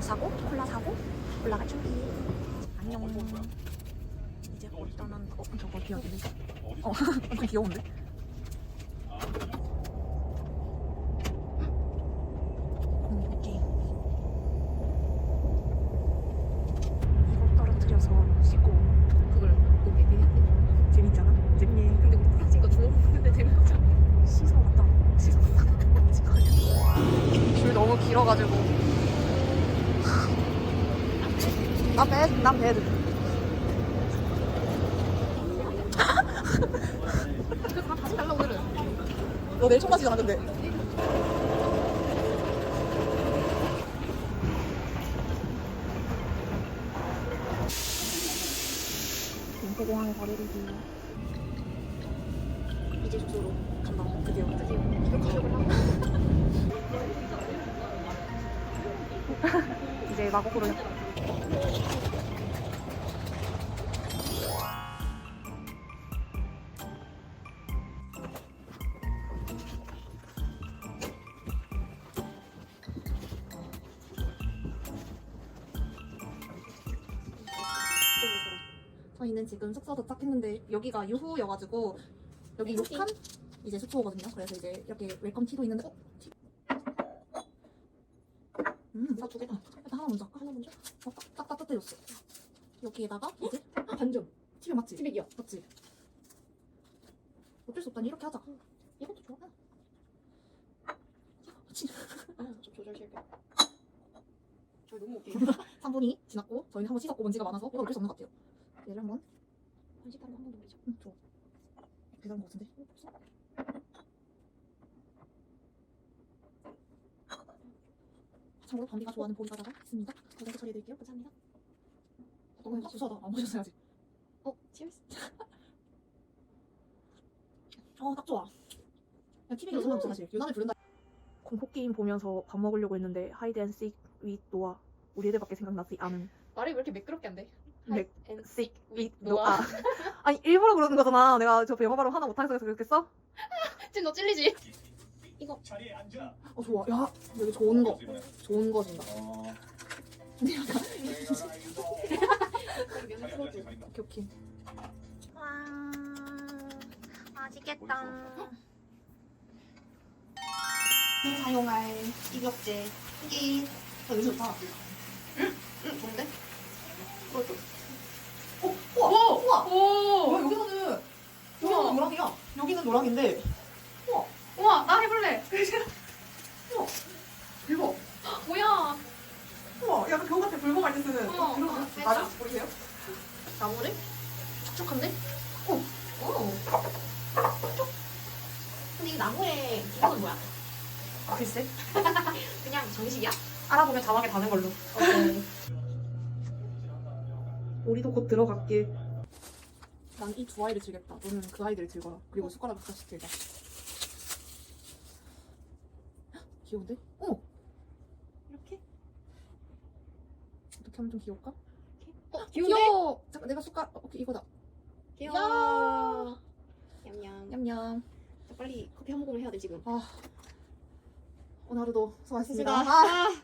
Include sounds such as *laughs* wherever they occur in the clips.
뭐 사고 콜라 사고 올라갈 준비. 안녕. 이제 곧 떠난다. 어 저거 귀여운데? 어 *laughs* 엄청 귀여운데? *laughs* 너무 길어가지고. 나 배, 난 배드. 그거 다 다시 달라고 그래. 너 내일 청바지잖아, 근데. 공포공항에 거리르기. 이제 숙소로 간다. 드디어. 드디어. *laughs* 이제 마곡으로. 숙소 도착했는데 여기가 유후여가지고 여기 네, 욕한 이제 숙소거든요. 그래서 이제 이렇게 웰컴 티도 있는데 어? 티? 음, 나두 개다. 일단 하나 먼저 할까? 하나 먼저? 어, 딱, 딱 따뜻해졌어. 여기에다가 이제 반점. 티백 맞지? 티백이야. 맞지? 어쩔 수 없다니 이렇게 하자. 이것도 좋아. 치- 아, 좀 조절 실게. 저 너무 웃기네. *laughs* 3분이 지났고 저희는 한번 씻었고 먼지가 많아서 이거 어쩔 수 없는 것 같아요. 얘를 한번 한시간에 한 번도 오리죠. 음, 좋아. 괜찮은 것 같은데? 참고로 밤비가 좋아하는 보리과자가 있습니다. 과자도 처리해드릴게요. 감사합니다. 너무 구수하다. 안 보셨어야지. 어, 치얼스. *laughs* 어, 딱 좋아. 그냥 TV로 상관없어 사실. 유난을 부른다. 공포 게임 보면서 밥 먹으려고 했는데 하이드앤식 윗 노아 우리 애들밖에 생각나지 않은 말이 왜 이렇게 매끄럽게 안 돼? 맥 and 식윗 노아. 노아. 아니 일부러 그러는 거잖아. 내가 저 영어 발음 하나 못하겠어 그래서 그렇게 써? *laughs* 지금 너 찔리지? 이거 자리에 앉아. 어 좋아. 야 여기 좋은 거 좋은 거 준다. 어. 근데 약간 면 자리 풀어줘. 앉아. 자리 앉아. 오케이 오케이. 와 맛있겠다. 사용할 입욕제 이게 되게 좋다. 응, 응, 좋은데? 그것도. 어, 우와, 우와. 오! 뭐야 여기서는 여기는 노랑이야. 여기는 노랑인데. 우와, 나 해볼래. 대박. 뭐야? 우와, 약간 겨우 같아. 불고 갈때 쓰는. 어, 그런 어, 거. 맞아? 보이세요? 나무를? 촉촉한데? 오. 오. 근데 이 나무의 기본은 뭐야? 글쎄. *laughs* 그냥 정식이야? 알아보면 자막에 다는 걸로. 오케이. *laughs* 우리도 곧 들어갈게. 난 이 두 아이를 즐겼다. 너는 그 아이들을 즐거라. 그리고 숟가락 하나씩 들자. 헉, 귀여운데? 어! 이렇게? 어떻게 하면 좀 귀여울까? 어, 귀여운데? 귀여워! 잠깐 내가 숟가락, 어, 오케이 이거다. 귀여워. 냠냠. 냠냠. 자, 빨리 커피 한 모금을 해야 돼, 지금. 아. 오늘 하루도 수고하셨습니다. 수고하- 아,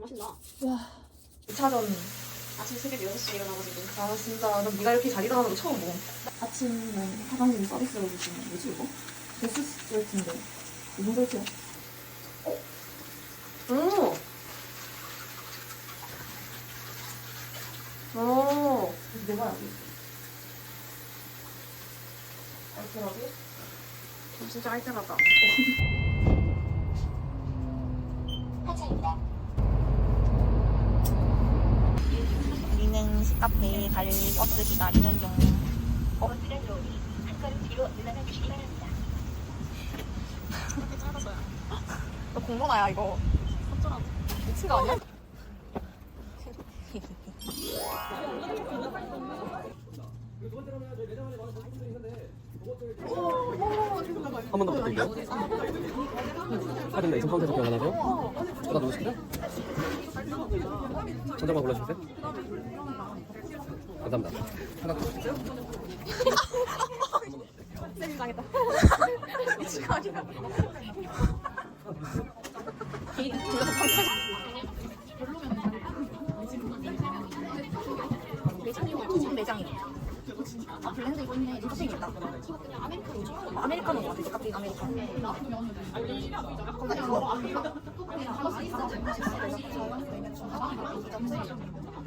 잘 마신다. 와. 2차전. 아침 새벽 6시에 일어나가지고. 아, 진짜. 난 네가 이렇게 잘 일어나는 거 처음 봐. 아침은 사장님이 서비스로 주시는 뭐지, 이거? 베스 스웨트인데. 무슨 스웨트야? 오! 오! 내가 알고 있어. 알뜰하게? 진짜 알뜰하다. *laughs* 시 카페에 갈 버스 기다리는 중. 어? 너 공론아야 이거. 어쩌라고. 미친 거 아니야? 한 번 더 부탁드릴게요. 레이팅 카운터 적용 하나고요. 그다음 누구시죠? 천장만 골라주세요. 감사합니다. 하나 더. 당했다. 미치가 아니라. 매장이요. 매장이. 아 블렌드 이거 있네. 토핑 있다. 아메리카노. 아메리카노 같아. 카페인 아메리카노. 나 이거.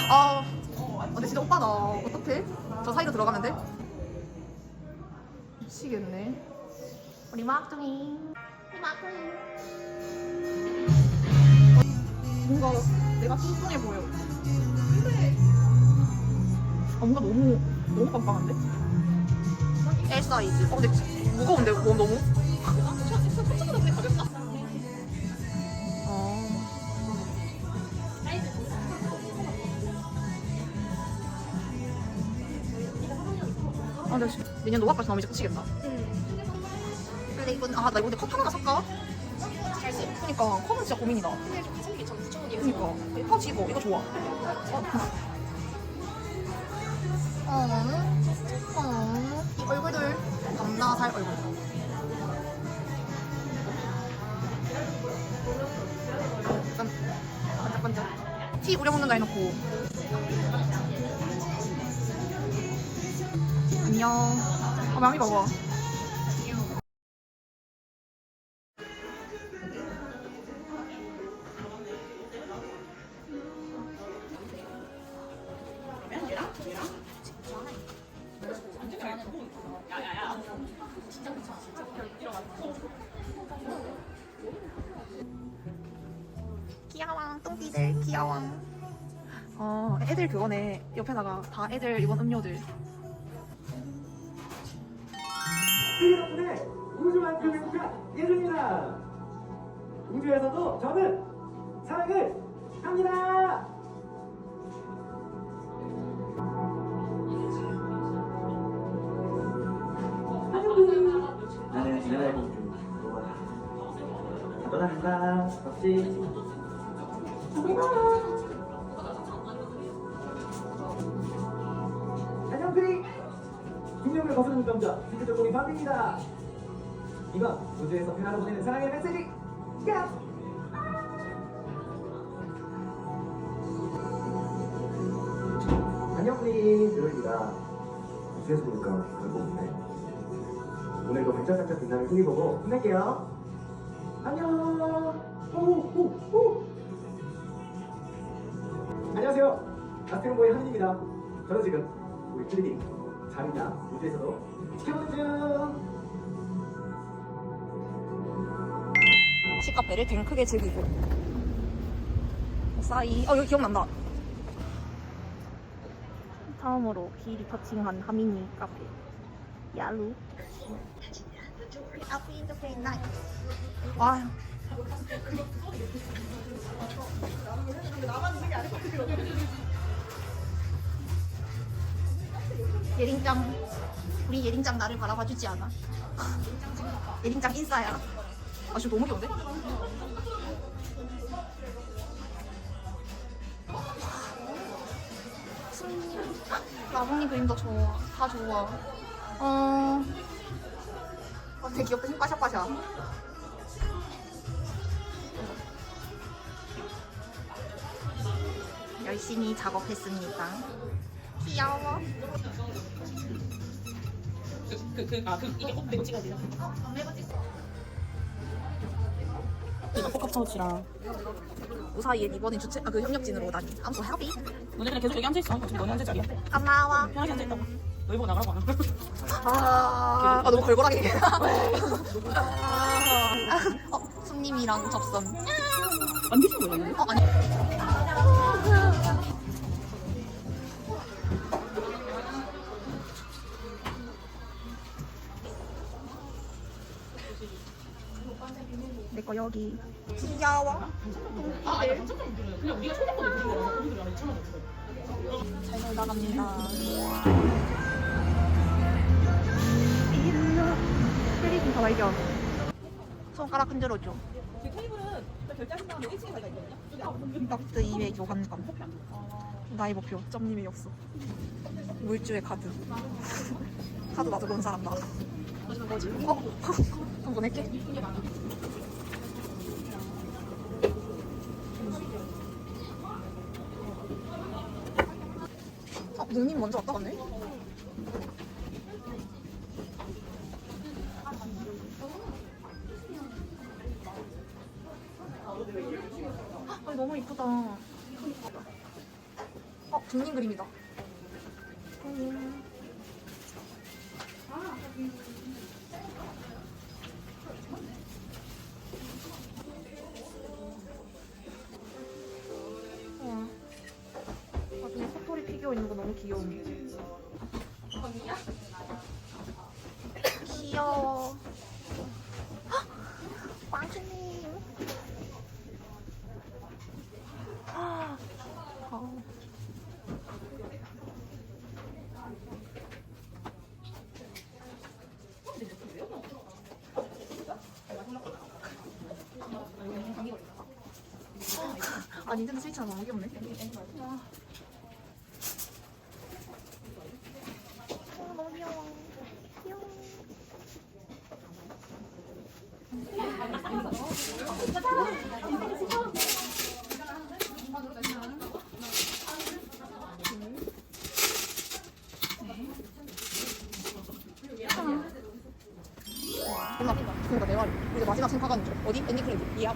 아, 근데 진짜 오빠다. 어떡해? 저 사이로 들어가면 돼? 미치겠네. 우리 막둥이. 우리 막둥이. 뭔가 내가 뚱뚱해 보여. 아, 뭔가 너무, 너무 빵빵한데? L 사이즈. 어, 근데 무거운데, 몸 너무? 아, 근데 씨, 내년 노각까지 나오면 이제 끝이겠다. 근데 이건, 아, 나 이거 근데 컵 하나 살까? 그니까, 컵은 진짜 고민이다. 근데 좀 가성비 전 9,000원이에요. 그니까. 파우치 이거, 이거 좋아. 어, 어, 이 얼굴들 겁나 살 얼굴. 약간 반짝반짝. 티 우려먹는다 해놓고. 안녕. 아, 망이 봐봐. 귀여워, 똥띠들 귀여워. 어, 애들 그거네. 옆에다가 다 애들 이번 음료들. 여러분의 우주 만큼 행복한 예술입니다. 우주에서도 저는 사랑을 합니다. 나는 지나갈 공주. 떠나간다. 없지. 안녕 중력을 거스르는 남자 세계적으로 밤입니다. 이건 우주에서 평화로 보내는 사랑의 메시지. 야! 안녕 프리 드로입니다. 우주에서 보니까 별거 없네. 오늘도 반짝반짝 빛나는 프리 보고 힘낼게요. 안녕. 오오 오. 안녕하세요. 아스트로보의 하민입니다. 저는 지금 우리 프리디 우주에서도 지켜보는 중. 시카페를 등 크게 즐기고. 싸이. 어, 여기 기억난다. 처음으로 키 리터칭한 하미니 카페. 야루. 아. 예린짱 우리 예린짱 나를 바라봐 주지 않아. 예린짱 인싸야. 아 지금 너무 귀여운데? 나뭇잎 그림도 좋아 다 좋아. 어... 아, 되게 귀엽다. 힘 빠샤빠샤. 열심히 작업했습니다. 귀여워 그, 그, 아, 그, 이게 꼭 내고 찍어야 돼요. 이거 복합 파우치랑. 무사히에 이번엔 주최 아, 그 협력진으로 오다니 I'm so happy 너네 그냥 계속 여기 앉아 있어. 지금 너네 앉을 자리야. 고마워 편하게 앉아 있다고. 너희 보고 나가라고 안 하고. 아, 아 너무 걸걸하게 얘기해. 어, 손님이랑 접선 안 드신 거예요? 어 아니 거 여기. 귀여워. 잘 나갑니다. 헬리콘 다 발견. 손가락 흔들어줘. 박스 2회 교환감. 나의 목표, 점님의 엽서. 물주의 카드. 카드 나도 본 사람 나. 뭐지? 어? 한번 보낼게. 누님 먼저 왔다 갔네? 귀여워. 귀여워. 헉! 왕주님. 아, 어. 아, 닌텐도 스위치가 너무 귀엽네. 아. 어, 너무 귀여워. 귀여워. 몰라. 그러니까 내 말이. 이제 마지막 생각 가는 중. 어디? 엔딩 크레딧. 이야.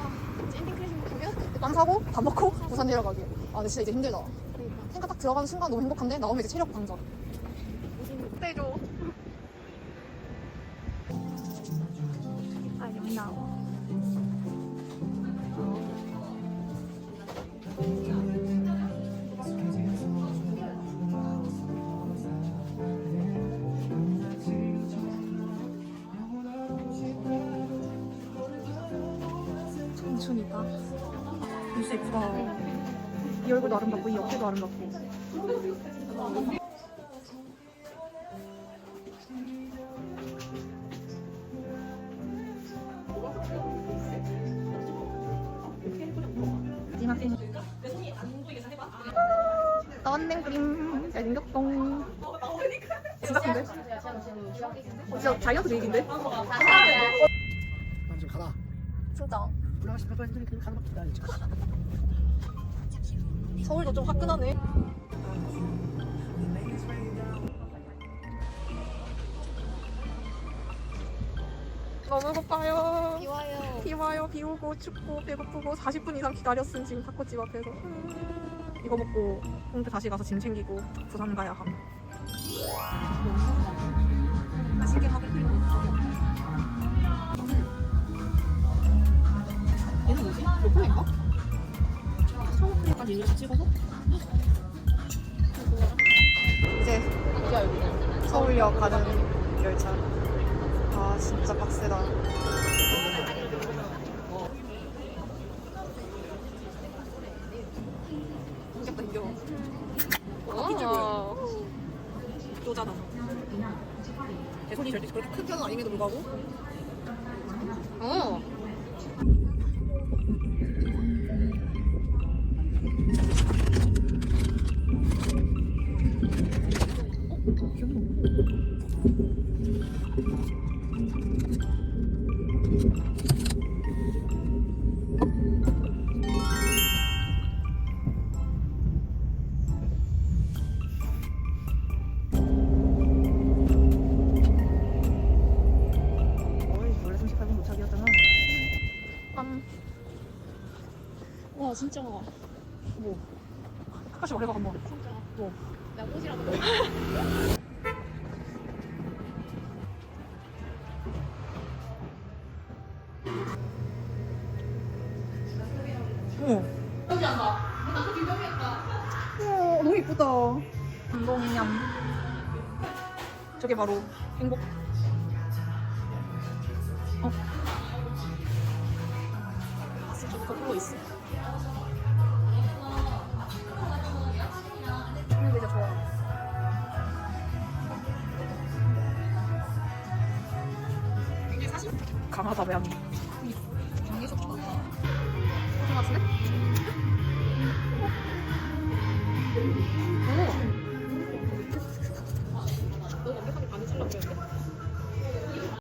엔딩 크레딧 보면 빵 사고 밥 먹고 부산 내려가기. 아, 근데 진짜 이제 힘들다. 생각 딱 들어가는 순간 너무 행복한데 나오면 이제 체력 방전. 청춘이다. 진짜 예쁘다. 이 얼굴도 아름답고 이 어깨도 아름답고. 마지막 생 나왔네 그림 잘생겼동 진짜? 어, 진짜 자이언트 베이비인데? 좀 가라. 진짜 불안하시 빨리 빨리 가는 거 기다려. 서울도 좀 화끈하네 너무 고파요 비 와요 비 와요 비 오고 춥고 배고프고 40분 이상 기다렸음 지금 닭꼬집 앞에서 음. 이거 먹고 홍대 다시 가서 짐 챙기고 부산 가야 함 로컬인가? 처음까지 이렇게 찍어서? 이제 서울역 가는 열차. 아 진짜 빡세다. 힘겨워. 줄고요. 쪼자다. 내 손이 절대 그렇게 큰 편은 아님에도 불구하고. 어. 어이, 원래 38분 도착이었잖아. 빰. 와 진짜 다시 오래가 한 *laughs* 바로 행복. 어. 저기가 보고 있어. 근데 진짜 좋아. 강하다 매함이. 너